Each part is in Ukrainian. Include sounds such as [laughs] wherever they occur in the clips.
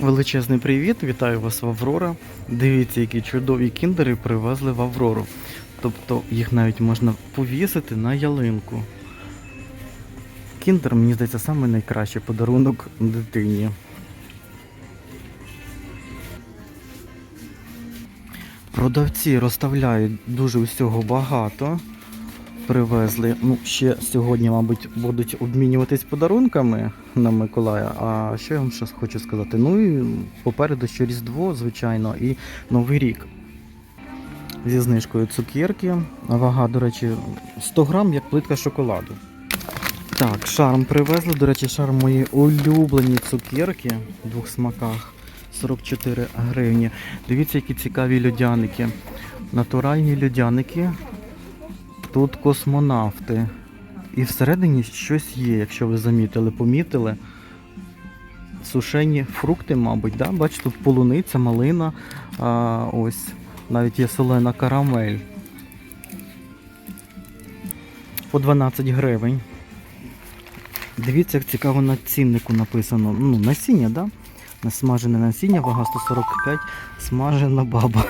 Величезний привіт, вітаю вас в Аврора. Дивіться, які чудові кіндери привезли в Аврору. Тобто їх навіть можна повісити на ялинку. Кіндер, мені здається, саме найкращий подарунок дитині. Продавці розставляють дуже усього багато. Привезли. Ну, ще сьогодні, мабуть, будуть обмінюватись подарунками на Миколая. А що я вам ще хочу сказати? Ну і попереду ще Різдво, звичайно, і Новий рік. Зі знижкою цукерки. Вага, до речі, 100 грам, як плитка шоколаду. Так, шарм привезли. До речі, шарм мої улюблені цукерки в двох смаках. 44 гривні. Дивіться, які цікаві льодяники. Натуральні льодяники. Тут космонавти. І всередині щось є, якщо ви замітили, помітили. Сушені фрукти, мабуть, да? бачите, тут полуниця, малина, а, ось навіть є солена карамель. По 12 гривень. Дивіться, як цікаво на ціннику написано. Ну, насіння, да? Насмажене насіння, вага 145, смажена баба.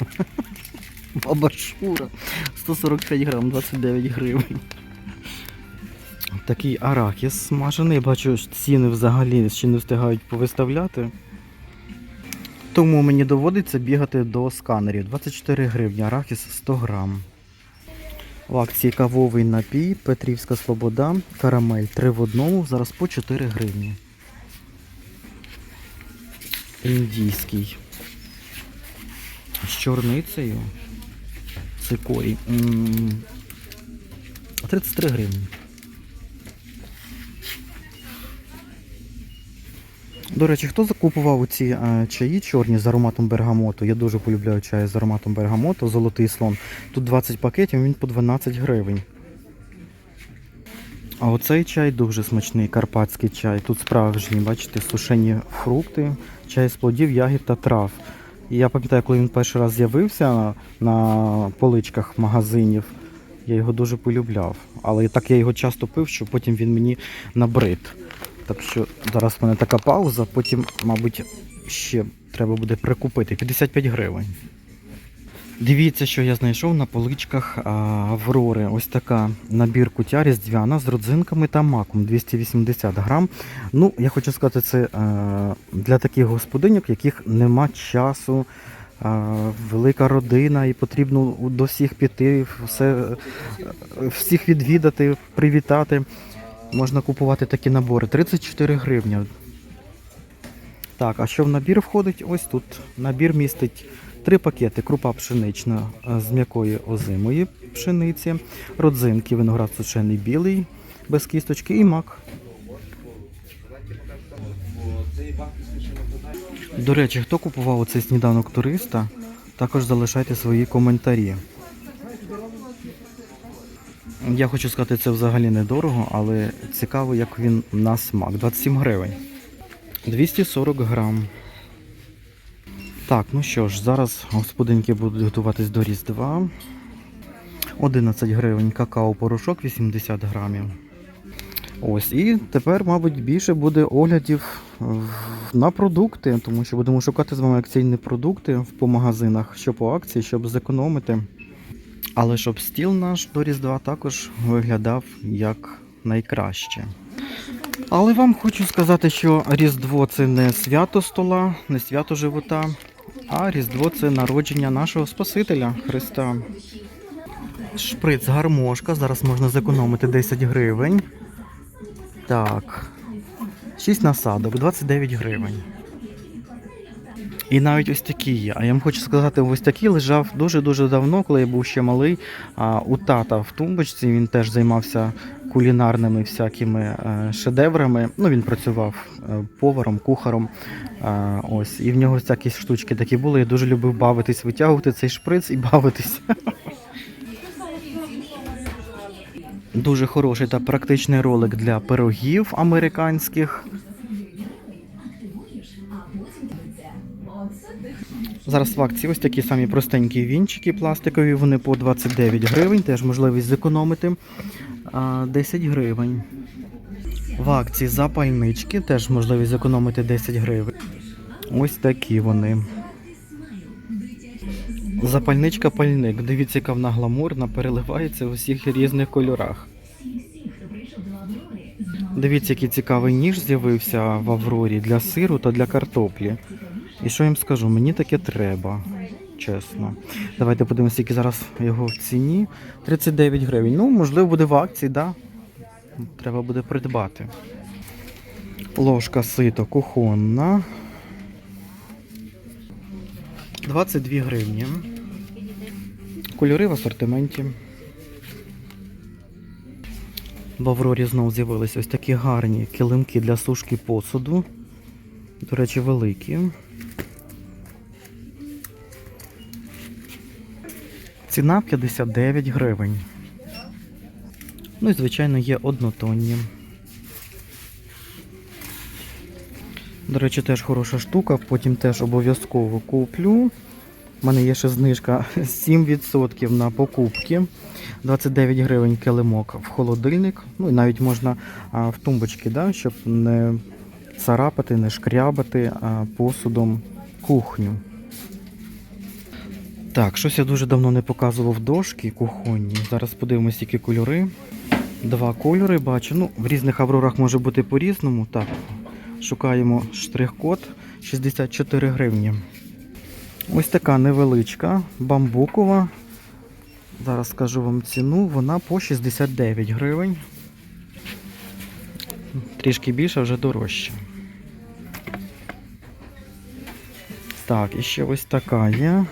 [laughs] [laughs] Баба Шура. 145 грам, 29 гривень. Такий арахіс смажений. Бачу, що ціни взагалі ще не встигають повиставляти. Тому мені доводиться бігати до сканерів. 24 гривні, арахіс 100 грам. В акції кавовий напій, Петрівська Слобода, карамель 3 в одному, зараз по 4 гривні. Індійський. З чорницею. Цикорій. М, 33 гривні. До речі, хто закупував ці е, чаї чорні з ароматом бергамоту? Я дуже полюбляю чай з ароматом бергамоту, золотий слон. Тут 20 пакетів, він по 12 гривень. А оцей чай дуже смачний, карпатський чай. Тут справжні, бачите, сушені фрукти, чай з плодів, ягід та трав. І я пам'ятаю, коли він перший раз з'явився на поличках магазинів, я його дуже полюбляв. Але так я його часто пив, що потім він мені набрид. Так що зараз в мене така пауза, потім, мабуть, ще треба буде прикупити. 55 гривень. Дивіться, що я знайшов на поличках Аврори. Ось така набір кутя різдвяна з родзинками та маком 280 грам. Ну, я хочу сказати, це для таких господинок, яких нема часу. Велика родина, і потрібно до всіх піти, все, всіх відвідати, привітати. Можна купувати такі набори. 34 гривні. Так, а що в набір входить? Ось тут. Набір містить три пакети крупа пшенична е, з м'якої озимої пшениці, родзинки, виноград сушений білий, без кісточки і мак. До речі, хто купував оцей сніданок туриста, також залишайте свої коментарі. Я хочу сказати, це взагалі недорого, але цікаво, як він на смак. 27 гривень. 240 грам. Так, ну що ж, зараз господинки будуть готуватись до Різдва. 11 гривень какао-порошок 80 грамів. Ось, і тепер, мабуть, більше буде оглядів на продукти, тому що будемо шукати з вами акційні продукти по магазинах, що по акції, щоб зекономити. Але щоб стіл наш до Різдва також виглядав як найкраще. Але вам хочу сказати, що Різдво це не свято стола, не свято живота, а Різдво це народження нашого Спасителя Христа. Шприц гармошка. Зараз можна зекономити 10 гривень. Так. 6 насадок, 29 гривень. І навіть ось такі є. А я вам хочу сказати, ось такий лежав дуже-дуже давно, коли я був ще малий. А, у тата в тумбочці він теж займався кулінарними всякими е, шедеврами. Ну, він працював е, поваром, кухаром. Е, ось. І в нього всякі штучки такі були. Я дуже любив бавитись, витягувати цей шприц і бавитись. Дуже хороший та практичний ролик для пирогів американських. Зараз в акції ось такі самі простенькі вінчики пластикові, вони по 29 гривень, теж можливість зекономити 10 гривень. В акції запальнички теж можливість зекономити 10 гривень. Ось такі вони. Запальничка пальник. Дивіться, яка вона гламурна, переливається у всіх різних кольорах. Дивіться, який цікавий ніж з'явився в Аврорі для сиру та для картоплі. І що їм скажу? Мені таке треба. Чесно. Давайте подивимося, який зараз його в ціні. 39 гривень. Ну, можливо, буде в акції, да? Треба буде придбати. Ложка сито кухонна. 22 гривні. Кольори в асортименті. В Аврорі знову з'явилися ось такі гарні килимки для сушки посуду. До речі, великі. Ціна 59 гривень. Ну і, звичайно, є однотонні. До речі, теж хороша штука, потім теж обов'язково куплю. У мене є ще знижка [laughs] 7% на покупки. 29 гривень килимок в холодильник. Ну і навіть можна а, в тумбочки, да, щоб не царапати, не шкрябати а, посудом кухню. Так, щось я дуже давно не показував дошки кухонні. Зараз подивимось, які кольори. Два кольори бачу. Ну, в різних аврорах може бути по-різному. Так, шукаємо штрих-код 64 гривні. Ось така невеличка, бамбукова. Зараз скажу вам ціну, вона по 69 гривень. Трішки більше, вже дорожче. Так, і ще ось така є.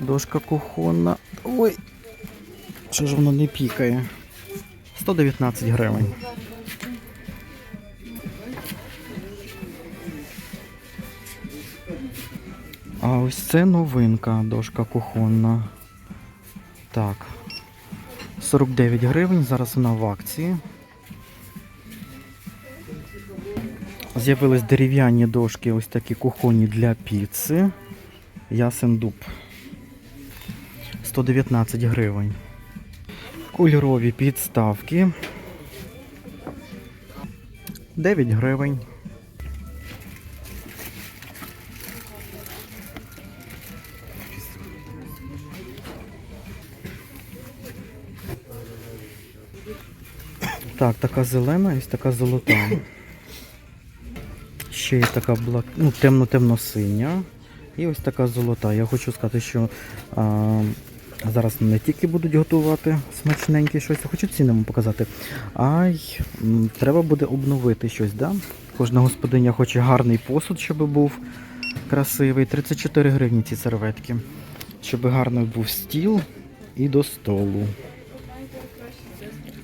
Дошка кухонна. Ой! Що ж воно не пікає? 119 гривень. А ось це новинка, дошка кухонна. Так. 49 гривень, зараз вона в акції. З'явились дерев'яні дошки, ось такі кухонні для піци. Ясен дуб. 119 гривень. Кольорові підставки. 9 гривень. Так, така зелена і така золота. Ще є така блак... ну, темно-темно-синя. І ось така золота. Я хочу сказати, що а, зараз не тільки будуть готувати смачненьке щось, хочу ціни вам показати, а й треба буде обновити щось. Да? Кожна господиня хоче гарний посуд, щоб був красивий. 34 гривні ці серветки. Щоб гарний був стіл і до столу.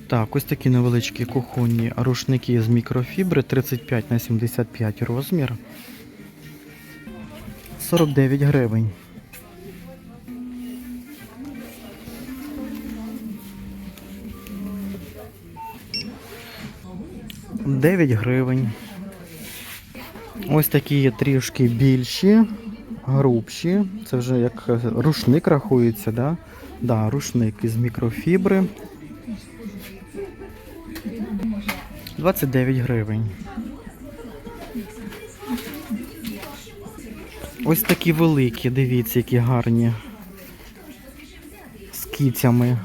Так, ось такі невеличкі кухонні рушники з мікрофібри 35 на 75 розмір. 49 гривень. Дев'ять гривень. Ось такі є трішки більші, грубші. Це вже як рушник рахується, да? Да, рушник із мікрофібри. 29 гривень. Ось такі великі, дивіться, які гарні. З кіцями.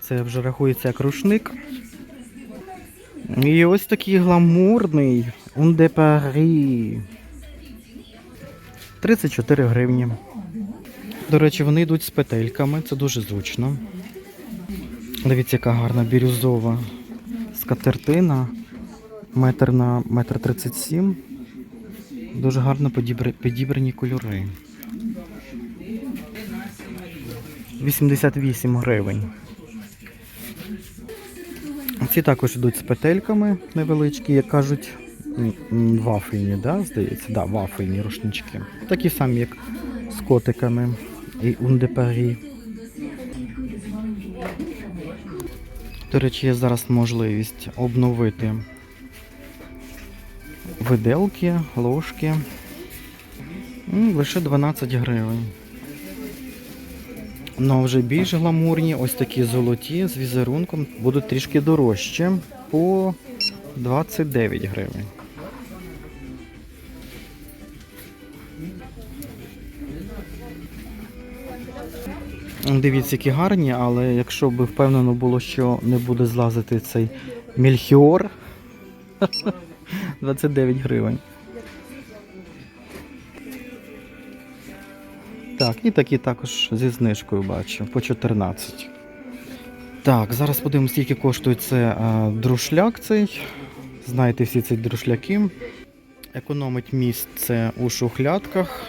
Це вже рахується як рушник. І ось такий гламурний de 34 гривні. До речі, вони йдуть з петельками, це дуже зручно. Дивіться, яка гарна бірюзова скатертина. Метр на метр тридцять сім. Дуже гарно підібр- підібрані кольори. 88 гривень. Ці також йдуть з петельками невеличкі, як кажуть, вафельні, да, здається, да, вафельні рушнички. Такі самі, як з котиками і Un. До речі, є зараз можливість обновити виделки, ложки. Лише 12 гривень. Ну а вже більш гламурні, ось такі золоті з візерунком будуть трішки дорожче по 29 гривень. Дивіться, які гарні, але якщо б впевнено було, що не буде злазити цей мільхіор 29 [laughs] гривень. Так, і такі також зі знижкою бачу, по 14. Так, зараз подивимося, скільки коштує це а, друшляк цей. Знаєте всі ці друшляки. Економить місце у шухлядках.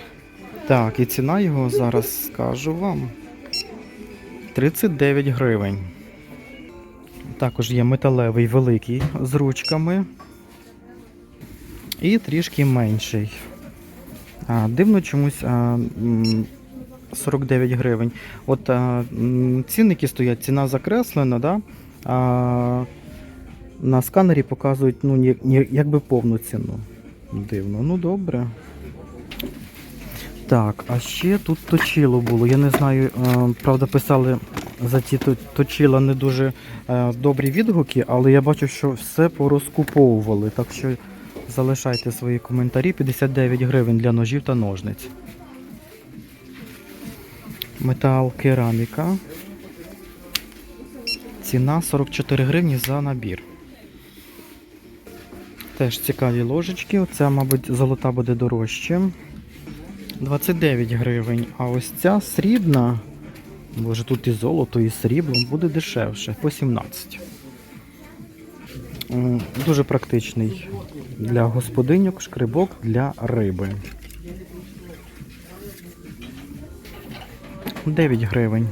Так, і ціна його зараз скажу вам. 39 гривень. Також є металевий великий з ручками. І трішки менший. А, дивно чомусь а, 49 гривень. От а, цінники стоять, ціна закреслена, да? а на сканері показують ну, якби повну ціну. Дивно, ну добре. Так, а ще тут точило було. Я не знаю, е, правда, писали за то- точила не дуже е, добрі відгуки, але я бачу, що все порозкуповували. Так що залишайте свої коментарі. 59 гривень для ножів та ножниць. Метал кераміка. Ціна 44 гривні за набір. Теж цікаві ложечки. Оця, мабуть, золота буде дорожче. 29 гривень. А ось ця срібна, боже, тут і золото, і срібло, буде дешевше, по 17. Дуже практичний для господиньок, шкрибок для риби. 9 гривень.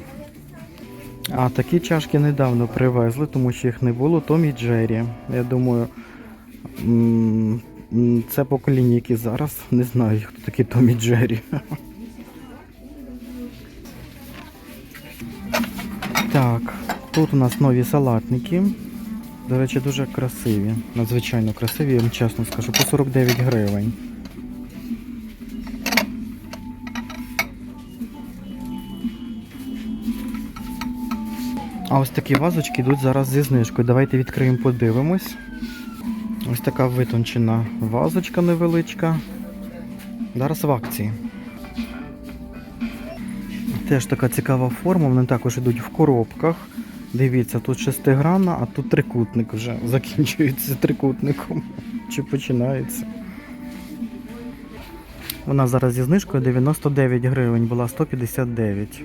А такі чашки недавно привезли, тому що їх не було. Том і Джері. Я думаю, це покоління, які зараз не знаю, хто такі Том і Джері. Так, тут у нас нові салатники. До речі, дуже красиві. Надзвичайно красиві, я вам чесно скажу, по 49 гривень. А ось такі вазочки йдуть зараз зі знижкою. Давайте відкриємо, подивимось. Ось така витончена вазочка невеличка. Зараз в акції. Теж така цікава форма, вони також йдуть в коробках. Дивіться, тут шестигранна, а тут трикутник вже [laughs] закінчується трикутником. Чи починається. Вона зараз зі знижкою 99 гривень, була 159.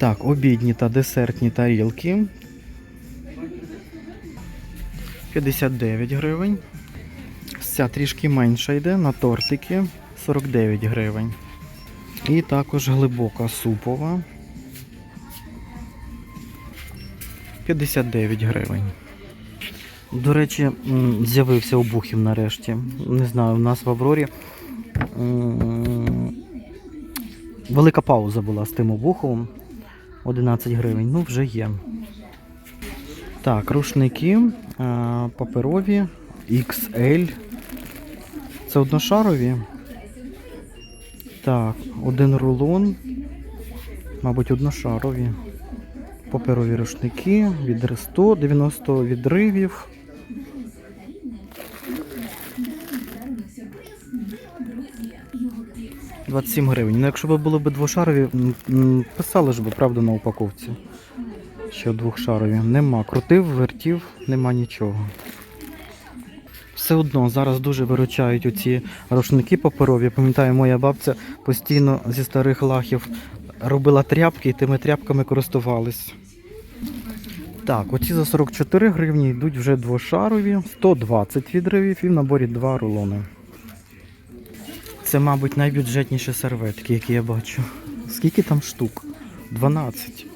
Так, обідні та десертні тарілки. 59 гривень. Ця трішки менша йде на тортики 49 гривень. І також глибока супова 59 гривень. До речі, з'явився обухів нарешті. Не знаю, у нас в Аврорі велика пауза була з тим обуховим. 11 гривень. Ну, вже є. Так, рушники е, паперові XL. Це одношарові. Так, один рулон. Мабуть, одношарові. Паперові рушники, від 190 відривів. Двадцять сім гривень. Ну, якщо б були б двошарові, писали ж би, правда, на упаковці. Що двохшарові. Нема. Крутив, вертів, нема нічого. Все одно зараз дуже виручають оці рушники паперові. Пам'ятаю, моя бабця постійно зі старих лахів робила тряпки і тими тряпками користувались. Так, оці за 44 гривні йдуть вже двошарові, 120 відривів і в наборі два рулони. Це, мабуть, найбюджетніші серветки, які я бачу. Скільки там штук? 12.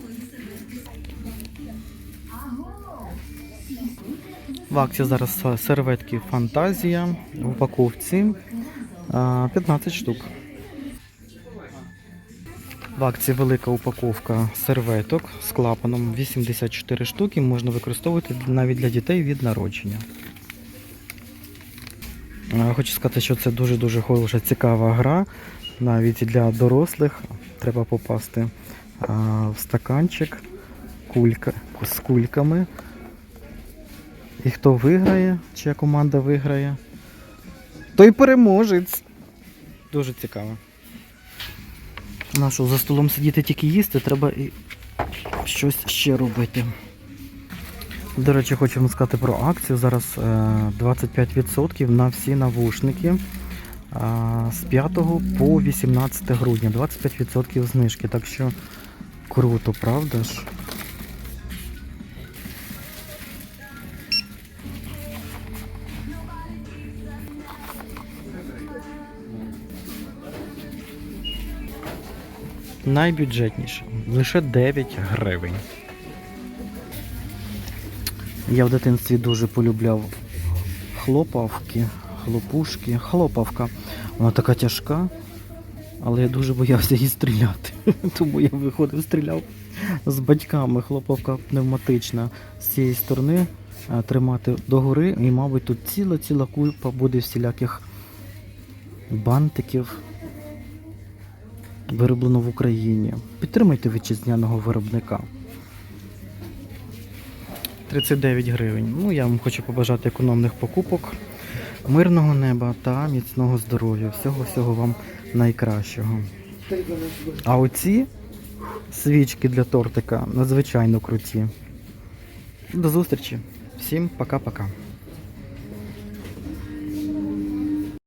В акції зараз серветки Фантазія в упаковці а, 15 штук. В акції велика упаковка серветок з клапаном 84 штуки. Можна використовувати навіть для дітей від народження. Е, Хочу сказати, що це дуже-дуже хороша, цікава гра. Навіть для дорослих треба попасти в стаканчик кулька, з кульками І хто виграє, чия команда виграє, той переможець. Дуже цікаво. Ну що, за столом сидіти тільки їсти, треба і щось ще робити. До речі, хочу вам сказати про акцію. Зараз е, 25% на всі навушники е, з 5 по 18 грудня. 25% знижки. Так що круто, правда ж? Найбюджетніше. Лише 9 гривень. Я в дитинстві дуже полюбляв хлопавки, хлопушки, хлопавка. Вона така тяжка, але я дуже боявся її стріляти. [laughs] Тому я виходив, стріляв з батьками. Хлопавка пневматична з цієї сторони е, тримати догори. І, мабуть, тут ціла-ціла кульпа буде всіляких бантиків. Вироблено в Україні. Підтримайте вітчизняного виробника. 39 гривень. Ну, я вам хочу побажати економних покупок, мирного неба та міцного здоров'я. Всього-всього вам найкращого. А оці свічки для тортика надзвичайно круті. До зустрічі. Всім пока-пока.